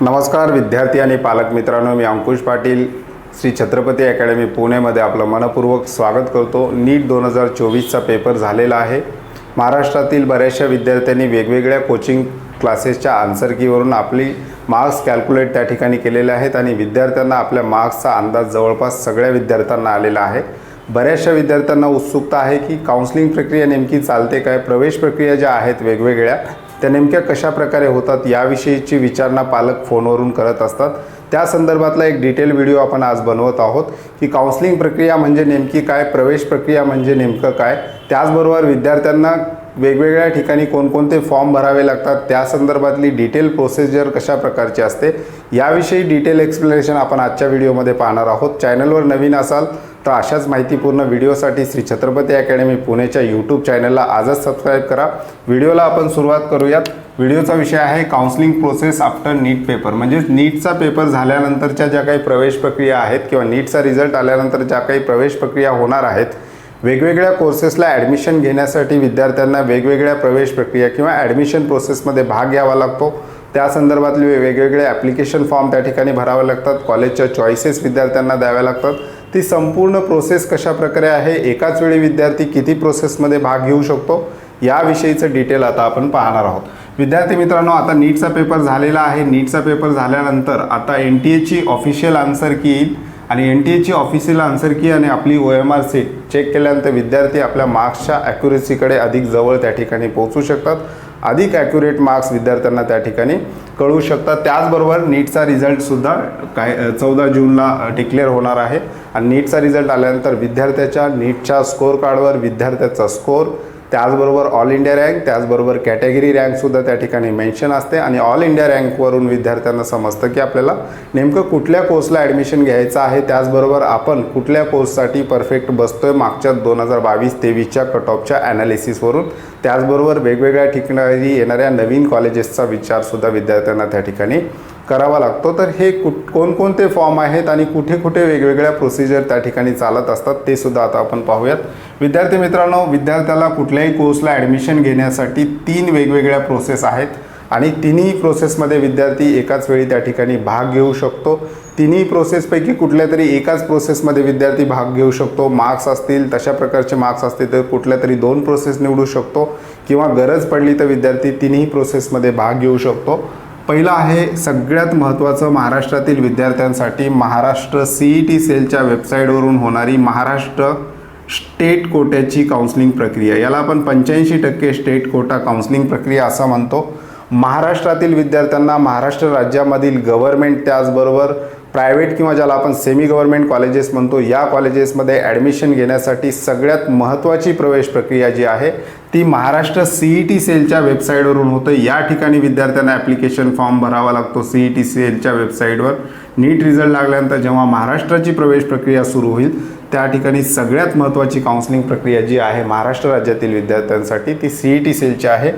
नमस्कार विद्यार्थी आणि पालक मित्रांनो मी अंकुश पाटील. श्री छत्रपती अकॅडमी पुणेमध्ये आपलं मनपूर्वक स्वागत करतो. नीट दोन हजार चोवीसचा पेपर झालेला आहे. महाराष्ट्रातील बऱ्याचशा विद्यार्थ्यांनी वेगवेगळ्या कोचिंग क्लासेसच्या आन्सर कीवरून आपली मार्क्स कॅल्क्युलेट त्या ठिकाणी केलेले आहेत आणि विद्यार्थ्यांना आपल्या मार्क्सचा अंदाज जवळपास सगळ्या विद्यार्थ्यांना आलेला आहे. बऱ्याचशा विद्यार्थ्यांना उत्सुकता आहे की काउन्सिलिंग प्रक्रिया नेमकी चालते काय? प्रवेश प्रक्रिया ज्या आहेत वेगवेगळ्या त्या नेमक्या कशा प्रकारे होतात याविषयीची विचारणा पालक फोनवरून करत असतात. त्या संदर्भातला एक डिटेल व्हिडिओ आपण आज बनवत आहोत की काउन्सिलिंग प्रक्रिया म्हणजे नेमकी काय प्रवेश प्रक्रिया म्हणजे नेमकं काय? त्याचबरोबर विद्यार्थ्यांना वेगवेगळ्या ठिकाणी कोणकोणते फॉर्म भरावे लागतात त्या संदर्भातली डिटेल प्रोसिजर कशा प्रकारची असते याविषयी डिटेल एक्सप्लेनेशन आपण आजच्या व्हिडिओमध्ये पाहणार आहोत. चॅनलवर नवीन असाल तर अशाच माहितीपूर्ण व्हिडिओसाठी श्री छत्रपती अकॅडमी पुणेच्या यूट्यूब चॅनलला आजच सबस्क्राईब करा. व्हिडिओला आपण सुरुवात करूयात. व्हिडिओचा विषय आहे counselling process after NEET paper म्हणजेच नीटचा पेपर झाल्यानंतरच्या ज्या काही प्रवेश प्रक्रिया आहेत किंवा नीटचा रिझल्ट आल्यानंतर ज्या काही प्रवेश प्रक्रिया होणार आहेत वेगवेगळ्या कोर्सेसला ॲडमिशन घेण्यासाठी विद्यार्थ्यांना वेगवेगळ्या प्रवेश प्रक्रिया किंवा ॲडमिशन प्रोसेसमध्ये भाग घ्यावा लागतो. त्या संदर्भातले वेगवेगळे ॲप्लिकेशन फॉर्म त्या ठिकाणी भरावे लागतात. कॉलेजच्या चॉईसेस विद्यार्थ्यांना द्याव्या लागतात. ती संपूर्ण प्रोसेस कशा प्रकारे आहे एकाच वेळी विद्यार्थी किती प्रोसेसमध्ये भाग घेऊ शकतो याविषयीचं डिटेल आता आपण पाहणार आहोत. विद्यार्थी मित्रांनो आता नीटचा पेपर झालेला आहे. नीटचा पेपर झाल्यानंतर आता एन टी एची ऑफिशियल आन्सर की येईल. आणि एन टी एची ऑफिशियल आन्सर की आणि आपली O M R sheet check केल्यानंतर विद्यार्थी आपल्या मार्क्सच्या ॲक्युरेसीकडे अधिक जवळ त्या ठिकाणी पोहोचू शकतात. अधिक ॲक्युरेट मार्क्स विद्यार्थ्यांना त्या ठिकाणी कळू शकतात. त्याचबरोबर नीटचा रिझल्टसुद्धा काय चौदा जूनला डिक्लेअर होणार आहे. आणि नीटचा रिझल्ट आल्यानंतर विद्यार्थ्याच्या नीटच्या स्कोअर कार्डवर विद्यार्थ्याचा स्कोअर त्याचबरोबर ऑल इंडिया रँक त्याचबरोबर कॅटेगरी रँकसुद्धा त्या ठिकाणी मेन्शन असते. आणि ऑल इंडिया रँकवरून विद्यार्थ्यांना समजतं की आपल्याला नेमकं कुठल्या कोर्सला ॲडमिशन घ्यायचं आहे. त्याचबरोबर आपण कुठल्या कोर्ससाठी परफेक्ट बसतोय मागच्या दोन हजार बावीस तेवीसच्या कट ऑफच्या ॲनालिसिसवरून त्याचबरोबर वेगवेगळ्या ठिकाणी येणाऱ्या नवीन कॉलेजेसचा विचारसुद्धा विद्यार्थ्यांना त्या ठिकाणी करावा लागतो. तर हे कु कोणकोणते फॉर्म आहेत आणि कुठे कुठे वेगवेगळ्या प्रोसिजर त्या ठिकाणी चालत असतात ते सुद्धा आता आपण पाहूयात. विद्यार्थी मित्रांनो विद्यार्थ्याला कुठल्याही कोर्सला ॲडमिशन घेण्यासाठी तीन वेगवेगळ्या प्रोसेस आहेत आणि तिन्ही प्रोसेसमध्ये विद्यार्थी एकाच वेळी त्या ठिकाणी भाग घेऊ शकतो. तिन्ही प्रोसेसपैकी कुठल्या तरी एकाच प्रोसेसमध्ये विद्यार्थी भाग घेऊ शकतो. मार्क्स असतील तशा प्रकारचे मार्क्स असतील तर कुठल्या तरी दोन प्रोसेस निवडू शकतो किंवा गरज पडली तर विद्यार्थी तिन्ही प्रोसेसमध्ये भाग घेऊ शकतो. पहिलं आहे सगळ्यात महत्त्वाचं महाराष्ट्रातील विद्यार्थ्यांसाठी महाराष्ट्र सी ई टी सेलच्या वेबसाईटवरून होणारी महाराष्ट्र स्टेट कोट्याची काउन्सिलिंग प्रक्रिया. याला आपण पंच्याऐंशी टक्के स्टेट कोटा काउन्सलिंग प्रक्रिया असं म्हणतो. महाराष्ट्रातील विद्यार्थ्यांना महाराष्ट्र राज्यामधील गव्हर्मेंट त्याचबरोबर प्रायव्हेट किंवा ज्याला आपण सेमी गव्हर्मेंट कॉलेजेस म्हणतो या कॉलेजेसमध्ये ॲडमिशन घेण्यासाठी सगळ्यात महत्त्वाची प्रवेश प्रक्रिया जी आहे ती महाराष्ट्र सी ई टी सेलच्या वेबसाईटवरून होतं. या ठिकाणी विद्यार्थ्यांना ॲप्लिकेशन फॉर्म भरावा लागतो सी ई टी सेलच्या वेबसाईटवर नीट रिझल्ट लागल्यानंतर जेव्हा महाराष्ट्राची प्रवेश प्रक्रिया सुरू होईल त्या ठिकाणी सगळ्यात महत्त्वाची काउन्सिलिंग प्रक्रिया जी आहे महाराष्ट्र राज्यातील विद्यार्थ्यांसाठी ती सी ई टी सेलची आहे.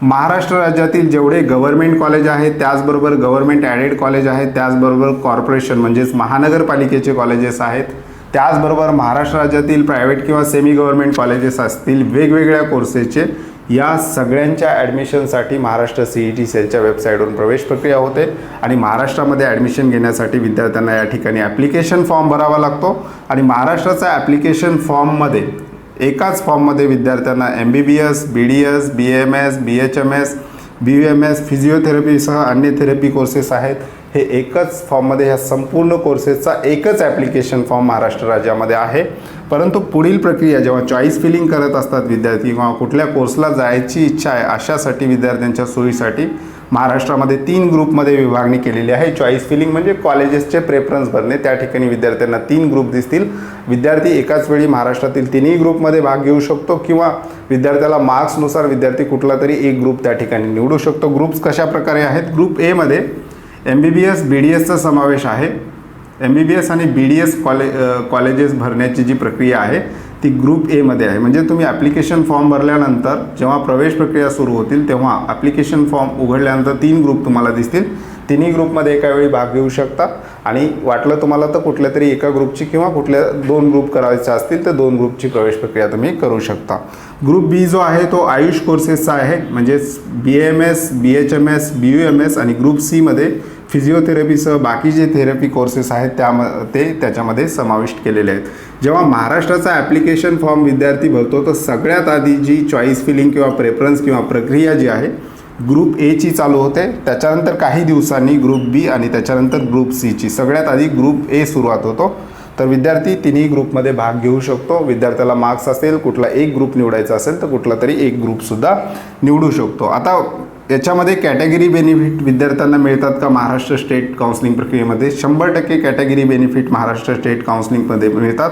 महाराष्ट्र राज्यातील जेवढे गव्हर्मेंट कॉलेज आहेत त्याचबरोबर गव्हर्मेंट ॲडेड कॉलेज आहेत त्याचबरोबर कॉर्पोरेशन म्हणजेच महानगरपालिकेचे कॉलेजेस आहेत त्याचबरोबर महाराष्ट्र राज्यातील प्रायव्हेट किंवा सेमी गव्हर्मेंट कॉलेजेस असतील वेगवेगळ्या कोर्सेसचे या सगळ्यांच्या ॲडमिशनसाठी महाराष्ट्र सी ई टी सेलच्या वेबसाईटवरून प्रवेश प्रक्रिया होते आणि महाराष्ट्रामध्ये ॲडमिशन घेण्यासाठी विद्यार्थ्यांना या ठिकाणी ॲप्लिकेशन फॉर्म भरावा लागतो आणि महाराष्ट्राचा ॲप्लिकेशन फॉर्ममध्ये एकाच फॉर्ममध्ये विद्यार्थ्यांना M B B S B D S B M S B H M S B M S फिजिओथेरपीसह अन्य थेरपी कोर्सेस आहेत. हे एकच फॉर्ममध्ये ह्या संपूर्ण कोर्सेसचा एकच ॲप्लिकेशन फॉर्म महाराष्ट्र राज्यामध्ये आहे. परंतु पुढील प्रक्रिया जेव्हा चॉईस फिलिंग करत असतात विद्यार्थी किंवा कुठल्या कोर्सला जायची इच्छा आहे अशासाठी विद्यार्थ्यांच्या सोयीसाठी महाराष्ट्रामध्ये तीन ग्रुपमध्ये विभागणी केलेली आहे. चॉईस फिलिंग म्हणजे कॉलेजेसचे प्रेफरन्स भरणे. त्या ठिकाणी विद्यार्थ्यांना तीन ग्रुप दिसतील. विद्यार्थी एकाच वेळी महाराष्ट्रातील तिन्ही ग्रुपमध्ये भाग घेऊ शकतो किंवा विद्यार्थ्याला मार्क्सनुसार विद्यार्थी कुठला तरी एक ग्रुप त्या ठिकाणी निवडू शकतो. ग्रुप्स कशा प्रकारे आहेत? ग्रुप एमध्ये M B B S B D एसचा समावेश आहे. एम बी बी एस आणि B D S college colleges भरण्याची जी प्रक्रिया आहे ती ग्रुप एमध्ये आहे. म्हणजे तुम्ही ॲप्लिकेशन फॉर्म भरल्यानंतर जेव्हा प्रवेश प्रक्रिया सुरू होतील तेव्हा ॲप्लिकेशन फॉर्म उघडल्यानंतर तीन ग्रुप तुम्हाला दिसतील. तिन्ही ग्रुपमध्ये एका वेळी भाग घेऊ शकता. आणि वाटलं तुम्हाला तर कुठल्या तरी एका ग्रुपची किंवा कुठल्या दोन ग्रुप करायचे असतील तर दोन ग्रुपची प्रवेश प्रक्रिया तुम्ही करू शकता. ग्रुप बी जो आहे तो आयुष कोर्सेसचा आहे. म्हणजेच B M S B H M S B U M S आणि ग्रुप सीमध्ये फिजिओथेरपीसह बाकी जे थेरपी कोर्सेस आहेत त्या ते त्याच्यामध्ये समाविष्ट केलेले आहेत. जेव्हा महाराष्ट्राचा ॲप्लिकेशन फॉर्म विद्यार्थी भरतो तर सगळ्यात आधी जी चॉईस फिलिंग किंवा प्रेफरन्स किंवा प्रक्रिया जी आहे ग्रुप एची चालू होते. त्याच्यानंतर काही दिवसांनी ग्रुप बी आणि त्याच्यानंतर ग्रुप सीची सगळ्यात आधी ग्रुप ए सुरुवात होतो. तर विद्यार्थी तिन्ही ग्रुपमध्ये भाग घेऊ शकतो. विद्यार्थ्याला मार्क्स असेल कुठला एक ग्रुप निवडायचा असेल तर कुठला तरी एक ग्रुपसुद्धा निवडू शकतो. आता याच्यामध्ये कॅटेगरी बेनिफिट विद्यार्थ्यांना मिळतात का? महाराष्ट्र स्टेट काउन्सिलिंग प्रक्रियेमध्ये शंभर टक्के कॅटेगरी बेनिफिट महाराष्ट्र स्टेट काउन्सिलिंगमध्ये मिळतात.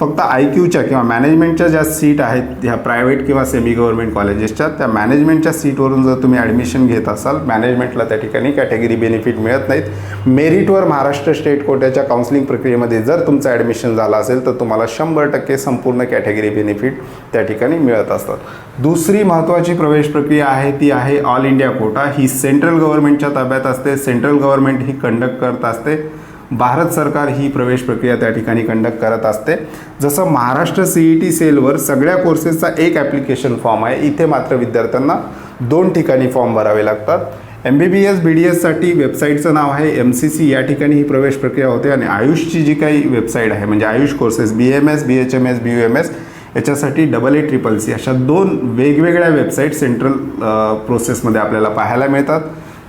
फक्त आय क्यूच्या किंवा मॅनेजमेंटच्या ज्या सीट आहेत ह्या प्रायव्हेट किंवा सेमी गव्हर्नमेंट कॉलेजेसच्या त्या मॅनेजमेंटच्या सीटवरून जर तुम्ही ॲडमिशन घेत असाल मॅनेजमेंटला त्या ठिकाणी कॅटेगरी बेनिफिट मिळत नाहीत. मेरिटवर महाराष्ट्र स्टेट कोट्याच्या काउन्सिलिंग प्रक्रियेमध्ये जर तुमचं ॲडमिशन झालं असेल तर तुम्हाला शंभर टक्के संपूर्ण कॅटेगरी बेनिफिट त्या ठिकाणी मिळत असतात. दुसरी महत्त्वाची प्रवेश प्रक्रिया आहे ती आहे ऑल इंडिया कोटा. ही सेंट्रल गव्हर्नमेंटच्या ताब्यात असते. सेंट्रल गव्हर्नमेंट ही कंडक्ट करत असते. भारत सरकार ही प्रवेश प्रक्रिया त्या ठिकाणी कंडक्ट करत असते. जसं महाराष्ट्र सी ई टी सेलवर सगळ्या कोर्सेसचा एक ॲप्लिकेशन फॉर्म आहे. इथे मात्र विद्यार्थ्यांना दोन ठिकाणी फॉर्म भरावे लागतात. M B B S B D एससाठी वेबसाईटचं नाव आहे. एम सी सी या ठिकाणी ही प्रवेश प्रक्रिया होते आणि आयुषची जी काही वेबसाईट आहे म्हणजे Ayush courses B M S B H M S B U M S याच्यासाठी डबल ए ट्रिपल सी अशा दोन वेगवेगळ्या वेबसाईट सेंट्रल प्रोसेसमध्ये आपल्याला पाहायला मिळतात.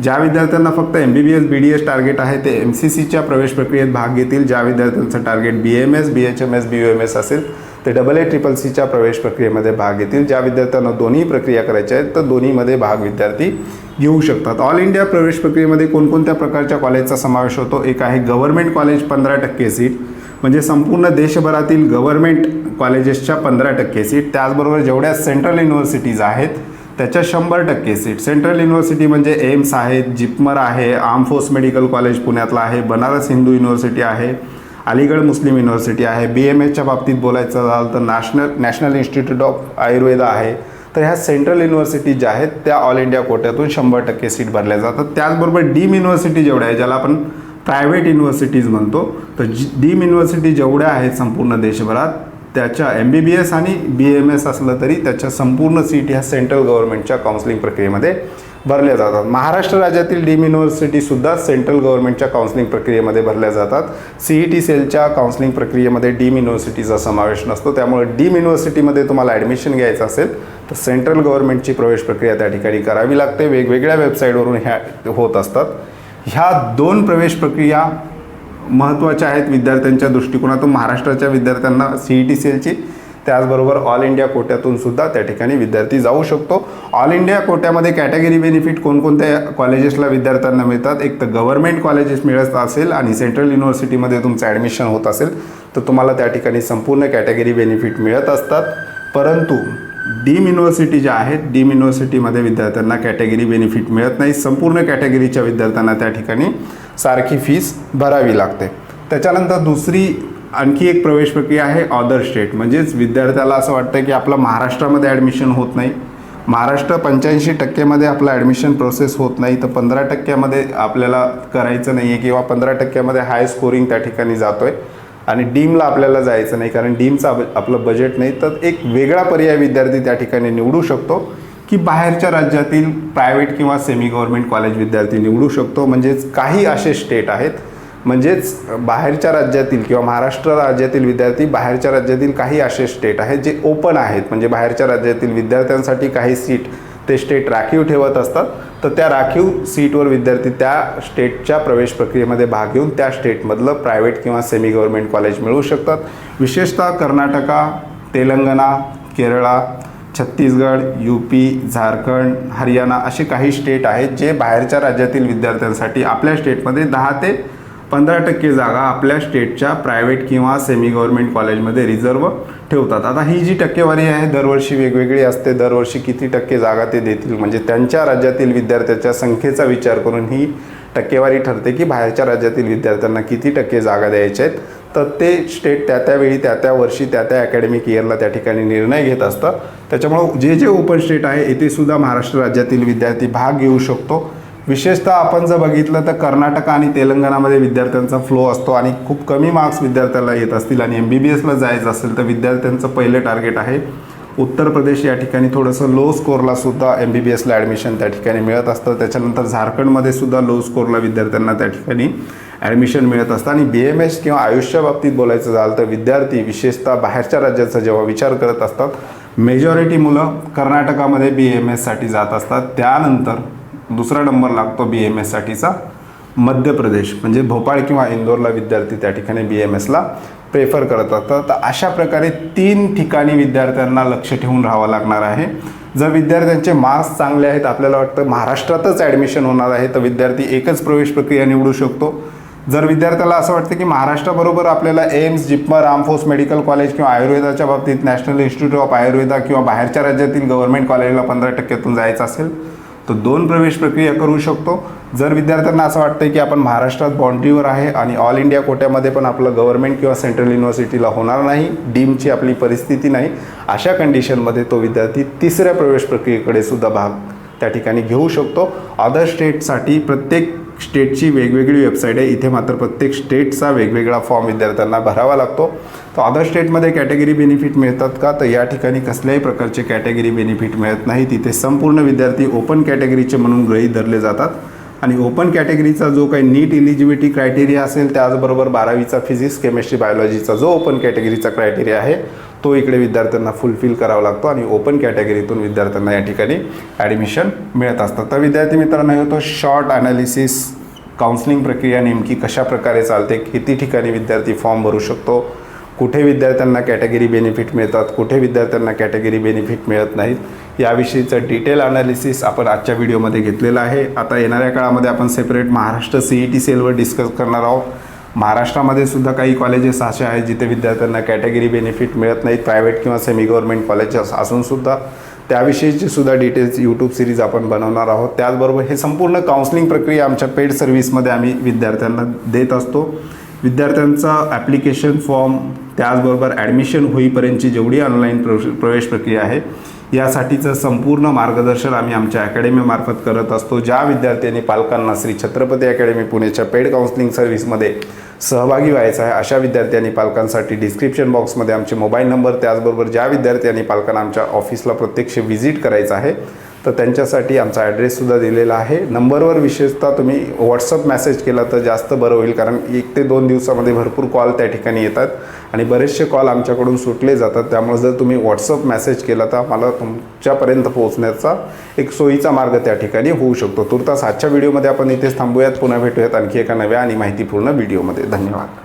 ज्या विद्यार्थ्यांना फक्त M B B S B D S target आहे ते एम सी सीच्या प्रवेश प्रक्रियेत भाग घेतील. ज्या विद्यार्थ्यांचं target B M S B H M S B U M S असेल ते डबल ए ट्रिपल सीच्या प्रवेश प्रक्रियेमध्ये भाग घेतील. ज्या विद्यार्थ्यांना दोन्ही प्रक्रिया करायच्या आहेत तर दोन्हीमध्ये भाग विद्यार्थी घेऊ शकतात. ऑल इंडिया प्रवेश प्रक्रियेमध्ये कोणकोणत्या प्रकारच्या कॉलेजचा समावेश होतो? एक आहे गव्हर्नमेंट कॉलेज पंधरा टक्के सीट. म्हणजे संपूर्ण देशभरातील गव्हर्नमेंट कॉलेजेसच्या पंधरा टक्के सीट. त्याचबरोबर जेवढ्या सेंट्रल युनिव्हर्सिटीज आहेत त्याच्या शंभर टक्के सीट सेंट्रल युनिव्हर्सिटी म्हणजे एम्स आहेत जिपमर आहे आर्म फोर्स मेडिकल कॉलेज पुण्यातला आहे बनारस हिंदू युनिव्हर्सिटी आहे अलीगड मुस्लिम युनिव्हर्सिटी आहे. बी एम एसच्या बाबतीत बोलायचं झालं तर national national institute of Ayurveda आहे. तर ह्या सेंट्रल युनिव्हर्सिटी ज्या आहेत त्या ऑल इंडिया कोट्यातून शंभर टक्के सीट भरल्या जातात. त्याचबरोबर डीम युनिव्हर्सिटी जेवढ्या आहे ज्याला आपण प्रायव्हेट युनिव्हर्सिटीज म्हणतो तर जी डीम युनिव्हर्सिटी जेवढ्या आहेत संपूर्ण देशभरात त्याच्या एम बी बी एस आणि बी एम एस असलं तरी त्याच्या संपूर्ण सीट ह्या सेंट्रल गव्हर्नमेंटच्या काउन्सिलिंग प्रक्रियेमध्ये भरल्या जातात. महाराष्ट्र राज्यातील डीम युनिव्हर्सिटीसुद्धा सेंट्रल गव्हर्नमेंटच्या काउन्सिलिंग प्रक्रियेमध्ये भरल्या जातात. सी ई टी सेलच्या काउन्सिलिंग प्रक्रियेमध्ये डीम युनिव्हर्सिटीचा समावेश नसतो. त्यामुळे डीम युनिव्हर्सिटीमध्ये तुम्हाला ॲडमिशन घ्यायचं असेल तर सेंट्रल गव्हर्नमेंटची प्रवेश प्रक्रिया त्या ठिकाणी करावी लागते. वेगवेगळ्या वेबसाईटवरून ह्या होत असतात. ह्या दोन प्रवेश प्रक्रिया महत्त्वाच्या आहेत विद्यार्थ्यांच्या दृष्टिकोनातून. महाराष्ट्राच्या विद्यार्थ्यांना सी ई टी सी एलची त्याचबरोबर ऑल इंडिया कोट्यातून सुद्धा त्या ठिकाणी विद्यार्थी जाऊ शकतो. ऑल इंडिया कोट्यामध्ये कॅटेगरी बेनिफिट कोणकोणत्या कॉलेजेसला विद्यार्थ्यांना मिळतात? एक तर गव्हर्नमेंट कॉलेजेस मिळत असेल आणि सेंट्रल युनिव्हर्सिटीमध्ये तुमचं ॲडमिशन होत असेल तर तुम्हाला त्या ठिकाणी संपूर्ण कॅटेगरी बेनिफिट मिळत असतात. परंतु डीम युनिव्हर्सिटी ज्या आहेत डीम युनिव्हर्सिटीमध्ये विद्यार्थ्यांना कॅटेगरी बेनिफिट मिळत नाही. संपूर्ण कॅटेगरीच्या विद्यार्थ्यांना त्या ठिकाणी सारखी फीस भरावी लागते. त्याच्यानंतर दुसरी आणखी एक प्रवेश प्रक्रिया आहे ऑदर स्टेट म्हणजेच विद्यार्थ्याला असं वाटतं की आपलं महाराष्ट्रामध्ये ॲडमिशन होत नाही. महाराष्ट्र पंच्याऐंशी टक्क्यामध्ये आपलं ॲडमिशन प्रोसेस होत नाही. तर पंधरा टक्क्यामध्ये आपल्याला करायचं नाही आहे किंवा पंधरा टक्क्यामध्ये हाय स्कोरिंग त्या ठिकाणी जातो आहे आणि डीमला आपल्याला जायचं नाही कारण डीमचं आपलं बजेट नाही. तर एक वेगळा पर्याय विद्यार्थी त्या ठिकाणी निवडू शकतो की बाहेरच्या राज्यातील प्रायव्हेट किंवा सेमी गव्हर्नमेंट कॉलेज विद्यार्थी निवडू शकतो. म्हणजेच काही असे स्टेट आहेत. म्हणजेच बाहेरच्या राज्यातील किंवा महाराष्ट्र राज्यातील विद्यार्थी बाहेरच्या राज्यातील काही असे स्टेट आहेत जे ओपन आहेत. म्हणजे बाहेरच्या राज्यातील विद्यार्थ्यांसाठी काही सीट ते स्टेट राखीव ठेवत असतात. तर त्या राखीव सीटवर विद्यार्थी त्या स्टेटच्या प्रवेश प्रक्रियेमध्ये भाग घेऊन त्या स्टेटमधलं प्रायव्हेट किंवा सेमी गव्हर्मेंट कॉलेज मिळवू शकतात. विशेषतः कर्नाटका तेलंगणा केरळा छत्तीसगड यू पी झारखंड हरियाणा असे काही स्टेट आहेत जे बाहेरच्या राज्यातील विद्यार्थ्यांसाठी आपल्या स्टेटमध्ये दहा ते पंधरा टक्के जागा आपल्या स्टेटच्या प्रायव्हेट किंवा सेमी गव्हर्नमेंट कॉलेजमध्ये रिझर्व ठेवतात. आता ही जी टक्केवारी आहे दरवर्षी वेगवेगळी असते. दरवर्षी किती टक्के जागा ते देतील? म्हणजे त्यांच्या राज्यातील विद्यार्थ्याच्या संख्येचा विचार करून ही टक्केवारी ठरते की बाहेरच्या राज्यातील विद्यार्थ्यांना किती टक्के जागा द्यायच्या आहेत. तर ते स्टेट त्या त्यावेळी त्या त्या वर्षी त्या त्या अकॅडमिक इयरला त्या ठिकाणी निर्णय घेत असतं. त्याच्यामुळं जे जे ओपन स्टेट आहे येथे सुद्धा महाराष्ट्र राज्यातील विद्यार्थी भाग घेऊ शकतो. विशेषतः आपण जर बघितलं तर कर्नाटक आणि तेलंगणामध्ये विद्यार्थ्यांचा फ्लो असतो आणि खूप कमी मार्क्स विद्यार्थ्याला येत असतील आणि एम बी बी एसला जायचं असेल तर विद्यार्थ्यांचं पहिलं टार्गेट आहे उत्तर प्रदेश या ठिकाणी थोडंसं लो स्कोरला सुद्धा एम बी बी एसला ॲडमिशन त्या ठिकाणी मिळत असतं. त्याच्यानंतर झारखंडमध्ये सुद्धा लो स्कोरला विद्यार्थ्यांना त्या ठिकाणी ॲडमिशन मिळत असतं. आणि बी एम एस किंवा आयुष्या बाबतीत बोलायचं झालं तर विद्यार्थी विशेषतः बाहेरच्या राज्याचा जेव्हा विचार करत असतात मेजॉरिटी मुलं कर्नाटकामध्ये बी एम एससाठी जात असतात. त्यानंतर दुसरा नंबर लागतो बी एम एससाठीचा मध्य प्रदेश म्हणजे भोपाळ किंवा इंदोरला विद्यार्थी त्या ठिकाणी बी एम एसला प्रेफर करत असतात तर अशा प्रकारे तीन ठिकाणी विद्यार्थ्यांना लक्ष ठेवून राहावं लागणार आहे. जर विद्यार्थ्यांचे मार्क्स चांगले आहेत आपल्याला वाटतं महाराष्ट्रातच ॲडमिशन होणार आहे तर विद्यार्थी एकच प्रवेश प्रक्रिया निवडू शकतो. जर विद्यार्थ्याला असं वाटतं की महाराष्ट्राबरोबर आपल्याला AIIMS JIPMER armed forces medical college किंवा आयुर्वेदाच्या बाबतीत नॅशनल इन्स्टिट्यूट ऑफ आयुर्वेदा किंवा बाहेरच्या राज्यातील गव्हर्नमेंट कॉलेजला पंधरा टक्क्यातून जायचं असेल तर दोन प्रवेश प्रक्रिया करू शकतो. जर विद्यार्थ्यांना असं वाटतं की आपण महाराष्ट्रात बाउंड्रीवर आहे आणि ऑल इंडिया कोट्यामध्ये पण आपलं गव्हर्नमेंट किंवा सेंट्रल युनिव्हर्सिटीला होणार नाही डीमची आपली परिस्थिती नाही अशा कंडिशनमध्ये तो विद्यार्थी तिसऱ्या प्रवेश प्रक्रियेकडे सुद्धा भाग त्या ठिकाणी घेऊ शकतो. अदर स्टेटसाठी प्रत्येक स्टेटची वेगवेगळी वेबसाईट आहे. इथे मात्र प्रत्येक स्टेटचा वेगवेगळा फॉर्म विद्यार्थ्यांना भरावा लागतो. तर अदर स्टेटमध्ये कॅटेगरी बेनिफिट मिळतात का? तर या ठिकाणी कसल्याही प्रकारचे कॅटेगरी बेनिफिट मिळत नाही. तिथे संपूर्ण विद्यार्थी ओपन कॅटेगरीचे म्हणून गृहीत धरले जातात. आणि ओपन कॅटेगरीचा जो काही नीट इलिजिबिलिटी क्रायटेरिया असेल त्याचबरोबर बारावीचा फिजिक्स केमिस्ट्री बायोलॉजीचा जो ओपन कॅटेगरीचा क्रायटेरिया आहे तो इकडे विद्यार्थ्यांना फुलफिल करावा लागतो आणि ओपन कॅटेगरीतून विद्यार्थ्यांना या ठिकाणी ॲडमिशन मिळत असतं. तर विद्यार्थी मित्रांनो हे शॉर्ट ॲनालिसिस काउन्सिलिंग प्रक्रिया नेमकी कशा प्रकारे चालते किती ठिकाणी विद्यार्थी फॉर्म भरू शकतो कुठे विद्यार्थ्यांना कॅटेगरी बेनिफिट मिळतात कुठे विद्यार्थ्यांना कॅटेगरी बेनिफिट मिळत नाहीत याविषयीचं डिटेल अनालिसिस आपण आजच्या व्हिडिओमध्ये घेतलेलं आहे. आता येणाऱ्या काळामध्ये आपण separate Maharashtra C E T सेलवर डिस्कस करणार आहोत. महाराष्ट्रामध्ये सुद्धा काही कॉलेजेस असे आहेत जिथे विद्यार्थ्यांना कॅटेगरी बेनिफिट मिळत नाहीत. प्रायव्हेट किंवा सेमी गव्हर्नमेंट कॉलेजेस असूनसुद्धा त्याविषयीची सुद्धा डिटेल्स यूट्यूब सिरीज आपण बनवणार आहोत. त्याचबरोबर हे संपूर्ण काउन्सिलिंग प्रक्रिया आमच्या पेड सर्व्हिसमध्ये आम्ही विद्यार्थ्यांना देत असतो. विद्यार्थ्यांचा ॲप्लिकेशन फॉर्म त्याचबरोबर ॲडमिशन होईपर्यंतची जेवढी ऑनलाईन प्रवेश प्रवेश प्रक्रिया आहे यासाठीचं संपूर्ण मार्गदर्शन आम्ही आमच्या अकॅडमीमार्फत करत असतो. ज्या विद्यार्थ्यांनी पालकांना श्री छत्रपती अकॅडमी पुणेच्या पेड काउन्सिलिंग सर्व्हिसमध्ये सहभागी व्हायचं आहे अशा विद्यार्थ्यांनी पालकांसाठी डिस्क्रिप्शन बॉक्समध्ये आमचे मोबाईल नंबर त्याचबरोबर ज्या विद्यार्थ्यांनी पालकांना आमच्या ऑफिसला प्रत्यक्ष व्हिजिट करायचं आहे तर त्यांच्यासाठी आमचा ॲड्रेससुद्धा दिलेला आहे. नंबरवर विशेषतः तुम्ही व्हॉट्सअप मेसेज केला तर जास्त बरं होईल कारण एक ते दोन दिवसामध्ये भरपूर कॉल त्या ठिकाणी येतात आणि बरेचसे कॉल आमच्याकडून सुटले जातात. त्यामुळे जर तुम्ही व्हॉट्सअप मेसेज केला तर आम्हाला तुमच्यापर्यंत पोहोचण्याचा एक सोयीचा मार्ग त्या ठिकाणी होऊ शकतो. तुर्तास आजच्या व्हिडिओमध्ये आपण इथेच थांबूयात. पुन्हा भेटूयात आणखी एका नव्या आणि माहितीपूर्ण व्हिडिओमध्ये धन्यवाद.